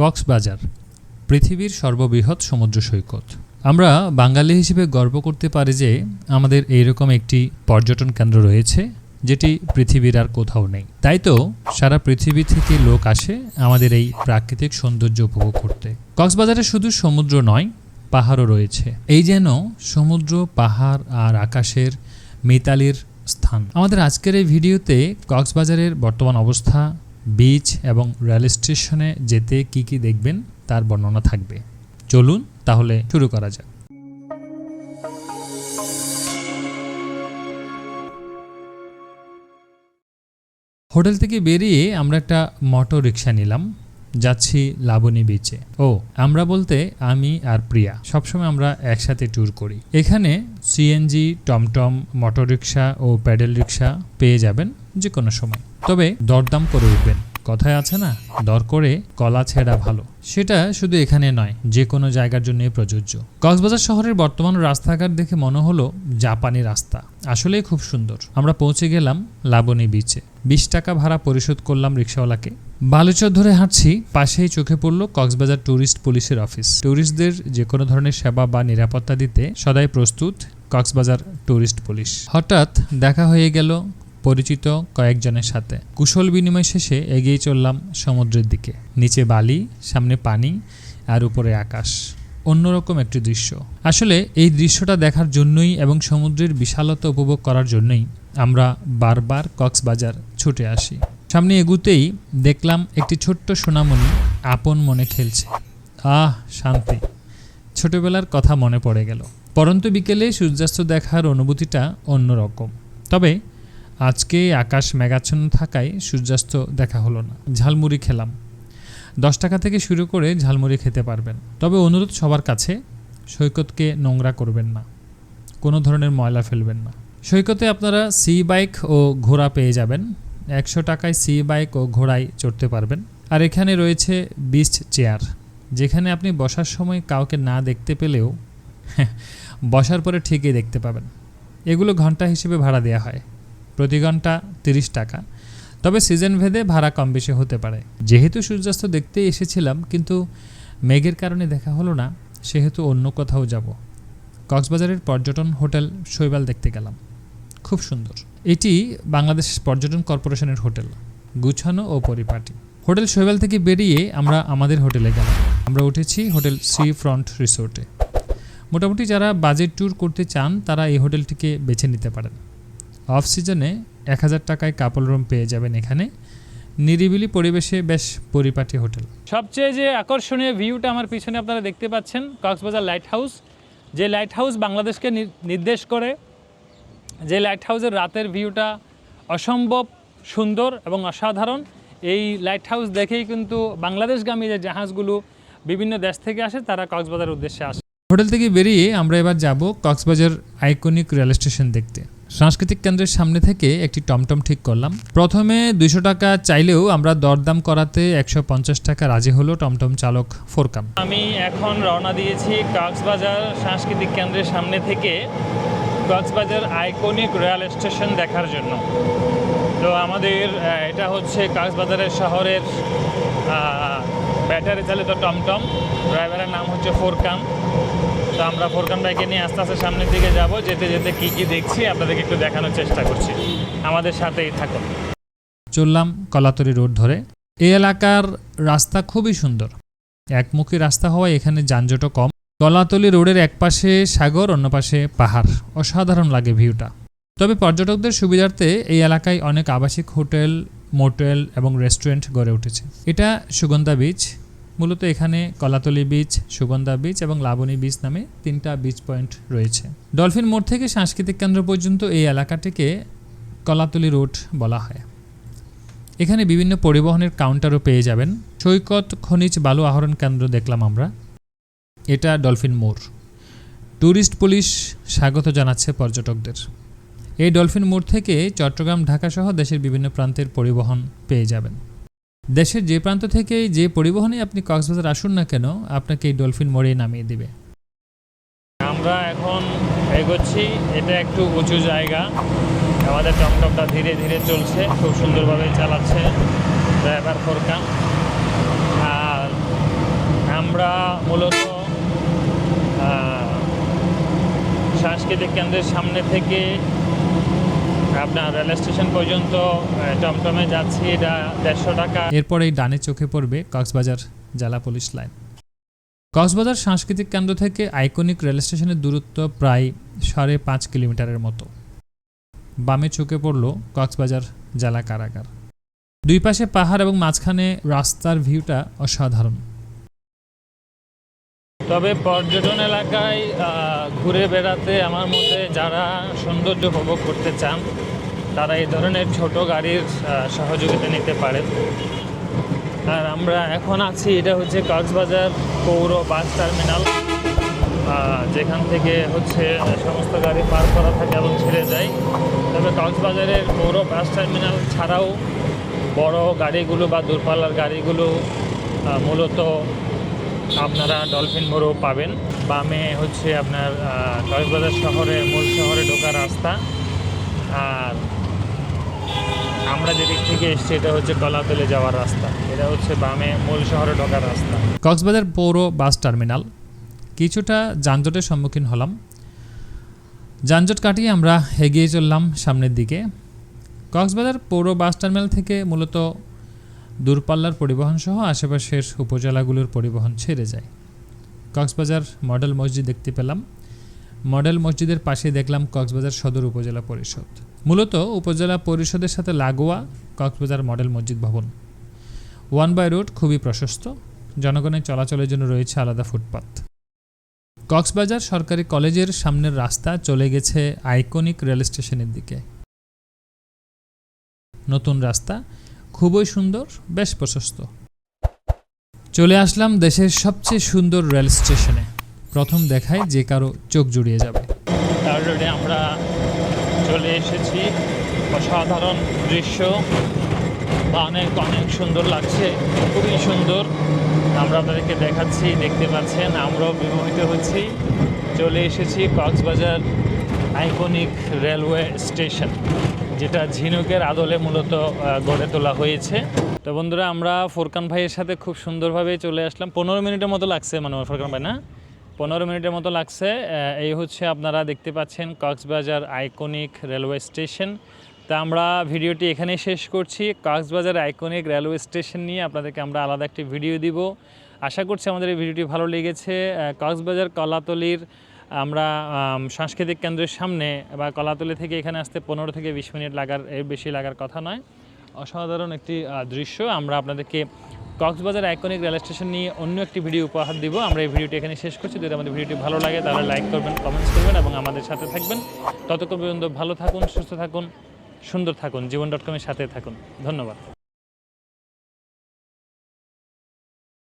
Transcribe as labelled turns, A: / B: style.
A: কক্সবাজার, পৃথিবীর সর্ববৃহৎ সমুদ্র সৈকত। আমরা বাঙালি হিসেবে গর্ব করতে পারি যে আমাদের এইরকম একটি পর্যটন কেন্দ্র রয়েছে, যেটি পৃথিবীর আর কোথাও নেই। তাই তো সারা পৃথিবী থেকে লোক আসে আমাদের এই প্রাকৃতিক সৌন্দর্য উপভোগ করতে। কক্সবাজারে শুধু সমুদ্র নয়, পাহাড়ও রয়েছে। এই যেন সমুদ্র, পাহাড় আর আকাশের মিতালির স্থান। আমাদের আজকের এই ভিডিওতে কক্সবাজারের বর্তমান অবস্থা বিচ এবং রেল স্টেশনে যেতে কি কি দেখবেন তার বর্ণনা থাকবে। চলুন তাহলে শুরু করা যাক। হোটেল থেকে বেরিয়ে আমরা একটা মোটর রিক্সা নিলাম, যাচ্ছি লাবণী বিচে ও, আমরা বলতে আমি আর প্রিয়া, সবসময় আমরা একসাথে ট্যুর করি। এখানে সিএনজি টমটম মোটর রিক্সা ও প্যাডেল রিক্সা পেয়ে যাবেন যে কোনো সময়। তবে দরদাম করে উঠবেন। কথায় আছে না, দর করে কলা ছেঁড়া ভালো। সেটা শুধু এখানে নয়, যে কোনো জায়গার জন্যই প্রযোজ্য। কক্সবাজার শহরের বর্তমান রাস্তাঘাট দেখে মনে হলো জাপানি রাস্তা। আসলেই খুব সুন্দর। আমরা পৌঁছে গেলাম লাবণী বিচে বিশ টাকা ভাড়া পরিশোধ করলাম রিক্সাওয়ালাকে। বালুচর ধরে হাঁটছি, পাশেই চোখে পড়ল কক্সবাজার ট্যুরিস্ট পুলিশের অফিস ট্যুরিস্টদের যে কোনো ধরনের সেবা বা নিরাপত্তা দিতে সদাই প্রস্তুত কক্সবাজার ট্যুরিস্ট পুলিশ। হঠাৎ দেখা হয়ে গেল পরিচিত কয়েকজনের সাথে। কুশল বিনিময় শেষে এগিয়ে চললাম সমুদ্রের দিকে। নিচে বালি, সামনে পানি, আর উপরে আকাশ। অন্যরকম একটি দৃশ্য। আসলে এই দৃশ্যটা দেখার জন্যই এবং সমুদ্রের বিশালতা উপভোগ করার জন্যই আমরা বারবার কক্সবাজার ছুটে আসি। সামনে এগুতেই দেখলাম একটি ছোট্ট সোনামণি আপন মনে খেলছে। আহ, শান্তি। ছোটবেলার কথা মনে পড়ে গেল। পরন্ত বিকেলে সূর্যাস্ত দেখার অনুভূতিটা অন্যরকম। তবে আজকে আকাশ মেঘাচ্ছন্ন থাকায় সূর্যাস্ত দেখা হলো না। ঝালমুড়ি খেলাম। দশ টাকা থেকে শুরু করে ঝালমুড়ি খেতে পারবেন। তবে অনুরোধ সবার কাছে, সৈকতকে নোংরা করবেন না। কোনো ধরনের ময়লা ফেলবেন না। সৈকতে আপনারা সি বাইক ও ঘোড়া পেয়ে যাবেন। একশো টাকায় সি বাইক ও ঘোড়ায় চড়তে পারবেন। আর এখানে রয়েছে বিচ চেয়ার, যেখানে আপনি বসার সময় কাউকে না দেখতে পেলেও বসার পরে ঠিকই দেখতে পাবেন। এগুলো ঘণ্টা হিসেবে ভাড়া দেওয়া হয়। প্রতি ঘণ্টা তিরিশ টাকা। তবে সিজন ভেদে ভাড়া কম বেশি হতে পারে। যেহেতু সূর্যাস্ত দেখতে এসেছিলাম, কিন্তু মেঘের কারণে দেখা হলো না, সেহেতু অন্য কোথাও যাব। কক্সবাজারের পর্যটন হোটেল শৈবাল দেখতে গেলাম। খুব সুন্দর। এটি বাংলাদেশ পর্যটন কর্পোরেশনের হোটেল, গুছানো ও পরিপাটি। হোটেল শৈবাল থেকে বেরিয়ে আমরা আমাদের হোটেলে গেলাম। আমরা উঠেছি হোটেল সি ফ্রন্ট রিসোর্টে। মোটামুটি যারা বাজেট ট্যুর করতে চান, তারা এই হোটেলটিকে বেছে নিতে পারেন। অফ সিজনে এক হাজার টাকায় কাপল রুম পেয়ে যাবেন এখানে। নিরিবিলি পরিবেশে বেশ পরিপাটি হোটেল।
B: সবচেয়ে যে আকর্ষণীয় ভিউটা আমার পিছনে আপনারা দেখতে পাচ্ছেন কক্সবাজার লাইট হাউস যে লাইট হাউস বাংলাদেশকে নির্দেশ করে যে লাইট হাউসের রাতের ভিউটা অসম্ভব সুন্দর এবং অসাধারণ। এই লাইট হাউস দেখেই কিন্তু বাংলাদেশগামী যে জাহাজগুলো বিভিন্ন দেশ থেকে আসে তারা কক্সবাজার উদ্দেশ্যে আসে।
A: হোটেল থেকে বেরিয়ে আমরা এবার যাব কক্সবাজার আইকনিক রেল স্টেশন দেখতে। সাংস্কৃতিক কেন্দ্রের সামনে থেকে একটি টমটম ঠিক করলাম। প্রথমে দুইশো টাকা চাইলেও আমরা দরদাম করাতে একশো পঞ্চাশ টাকা রাজি হলো টমটম চালক ফোরকাম।
B: আমি এখন রওনা দিয়েছি কক্সবাজার সাংস্কৃতিক কেন্দ্রের সামনে থেকে কক্সবাজার আইকনিক রেল স্টেশন দেখার জন্য। তো আমাদের এটা হচ্ছে কক্সবাজারের শহরের ব্যাটারি চালিত টমটম। ড্রাইভারের নাম হচ্ছে ফোরকান তো আমরা ফোরকান বাইকে নিয়ে আস্তে আস্তে সামনের দিকে যাব। যেতে যেতে কী কী দেখছি আপনাদেরকে একটু দেখানোর চেষ্টা করছি। আমাদের সাথেই থাকুন।
A: চললাম কলাতরি রোড ধরে। এই এলাকার রাস্তা খুবই সুন্দর। একমুখী রাস্তা হওয়ায় এখানে যানজটও কম। কলাতলি রোডের এক পাশে সাগর, অন্য পাশে পাহাড়। অসাধারণ লাগে ভিউটা। তবে পর্যটকদের সুবিধার্থে এই এলাকায় অনেক আবাসিক হোটেল, মোটেল এবং রেস্টুরেন্ট গড়ে উঠেছে। এটা সুগন্ধা বিচ মূলত এখানে কলাতলি বিচ, সুগন্ধা বিচ এবং লাবণী বিচ নামে তিনটা বিচ পয়েন্ট রয়েছে। ডলফিন মোড় থেকে সাংস্কৃতিক কেন্দ্র পর্যন্ত এই এলাকাটিকে কলাতলি রোড বলা হয়। এখানে বিভিন্ন পরিবহনের কাউন্টারও পেয়ে যাবেন। সৈকত, খনিজ, বালু আহরণ কেন্দ্র দেখলাম আমরা। এটা ডলফিন মোড়। ট্যুরিস্ট পুলিশ স্বাগত জানাচ্ছে পর্যটকদের। এই ডলফিন মোড় থেকে চট্টগ্রাম, ঢাকা সহ দেশের বিভিন্ন প্রান্তের পরিবহন পেয়ে যাবেন। দেশের যে প্রান্ত থেকে যে পরিবহনে আপনি কক্সবাজার আসুন না কেন, আপনাকে এই ডলফিন মোড়েই নামিয়ে দিবে।
B: আমরা এখন এগোচ্ছি, এটা একটু উঁচু জায়গা। আমাদের টমটমটা ধীরে ধীরে চলছে, খুব সুন্দরভাবে চালাচ্ছে ড্রাইভার ফোরকান আর আমরা মূলত সাংস্কৃতিক কেন্দ্রের সামনে থেকে আপনার রেল স্টেশন পর্যন্ত টমটমে যাচ্ছি দেড়শো টাকা।
A: এরপরেই ডানে চোখে পড়বে কক্সবাজার জেলা পুলিশ লাইন। কক্সবাজার সাংস্কৃতিক কেন্দ্র থেকে আইকনিক রেল স্টেশনের দূরত্ব প্রায় সাড়ে পাঁচ কিলোমিটারের মতো। বামে চোখে পড়ল কক্সবাজার জেলা কারাগার। দুই পাশে পাহাড় এবং মাঝখানে রাস্তার ভিউটা অসাধারণ।
B: তবে পর্যটন এলাকায় ঘুরে বেড়াতে আমার মতে যারা সৌন্দর্য উপভোগ করতে চান, তারা এই ধরনের ছোট গাড়ির সহযোগিতা নিতে পারেন। আর আমরা এখন আছি, এটা হচ্ছে কক্সবাজার পৌর বাস টার্মিনাল যেখান থেকে হচ্ছে সমস্ত গাড়ি পার করা থাকে এবং ছেড়ে যায়। তবে কক্সবাজারের পৌর বাস টার্মিনাল ছাড়াও বড় গাড়িগুলো বা দূরপাল্লার গাড়িগুলো মূলত আপনারা ডলফিন মোড়ও পাবেন। বামে হচ্ছে আপনার কক্সবাজার শহরে, মূল শহরে ঢোকার রাস্তা। আর আমরা যেদিক থেকে এসছি, এটা হচ্ছে কলাতলে যাওয়ার রাস্তা। এটা হচ্ছে বামে মূল শহরে ঢোকার রাস্তা।
A: কক্সবাজার পৌর বাস টার্মিনাল। কিছুটা যানজটের সম্মুখীন হলাম। যানজট কাটিয়ে আমরা এগিয়ে চললাম সামনের দিকে। কক্সবাজার পৌর বাস টার্মিনাল থেকে মূলত দূরপাল্লার পরিবহন সহ আশেপাশের উপজেলাগুলোর পরিবহন ছেড়ে যায়। কক্সবাজার মডেল মসজিদ দেখতে পেলাম। মডেল মসজিদের পাশে দেখলাম কক্সবাজার সদর উপজেলা পরিষদ। মূলত উপজেলা পরিষদের সাথে লাগোয়া কক্সবাজার মডেল মসজিদ ভবন। ওয়ান বাই রোড খুবই প্রশস্ত। জনগণের চলাচলের জন্য রয়েছে আলাদা ফুটপাত। কক্সবাজার সরকারি কলেজের সামনের রাস্তা চলে গেছে আইকনিক রেল স্টেশনের দিকে। নতুন রাস্তা খুবই সুন্দর, বেশ প্রশস্ত। চলে আসলাম দেশের সবচেয়ে সুন্দর রেল স্টেশনে। প্রথম দেখায় যে কারও চোখ জুড়িয়ে যাবে।
B: আমরা চলে এসেছি। অসাধারণ দৃশ্য। অনেক অনেক সুন্দর লাগছে, খুবই সুন্দর। আমরা আপনাদেরকে দেখাচ্ছি, দেখতে পাচ্ছেন, আমরাও বিমোহিত হচ্ছি। চলে এসেছি কক্সবাজার আইকনিক রেলওয়ে স্টেশন যেটা ঝিনুকের আদলে মূলত গড়ে তোলা হয়েছে। তো বন্ধুরা, আমরা ফোরকান ভাইয়ের সাথে খুব সুন্দরভাবে চলে আসলাম। পনেরো মিনিটের মতো লাগছে মানে ফোরকান ভাই, না? পনেরো মিনিটের মতো লাগছে। এই হচ্ছে আপনারা দেখতে পাচ্ছেন কক্সবাজার আইকনিক রেলওয়ে স্টেশন। তা আমরা ভিডিওটি এখানেই শেষ করছি। কক্সবাজার আইকনিক রেলওয়ে স্টেশন নিয়ে আপনাদেরকে আমরা আলাদা একটি ভিডিও দিব। আশা করছি আমাদের এই ভিডিওটি ভালো লেগেছে। কক্সবাজার কলাতলির আমরা সাংস্কৃতিক কেন্দ্রের সামনে বা কলাতলি থেকে এখানে আসতে পনেরো থেকে বিশ মিনিট লাগার, এর বেশি লাগার কথা নয়। অসাধারণ একটি দৃশ্য। আমরা আপনাদেরকে কক্সবাজার আইকনিক রেল স্টেশন নিয়ে অন্য একটি ভিডিও উপহার দিব। আমরা এই ভিডিওটি এখানে শেষ করছি। যদি আমাদের ভিডিওটি ভালো লাগে তাহলে লাইক করবেন, কমেন্টস করবেন এবং আমাদের সাথে থাকবেন। ততক্ষণ পর্যন্ত ভালো থাকুন, সুস্থ থাকুন, সুন্দর থাকুন, জীবন ডট কমের সাথে থাকুন। ধন্যবাদ।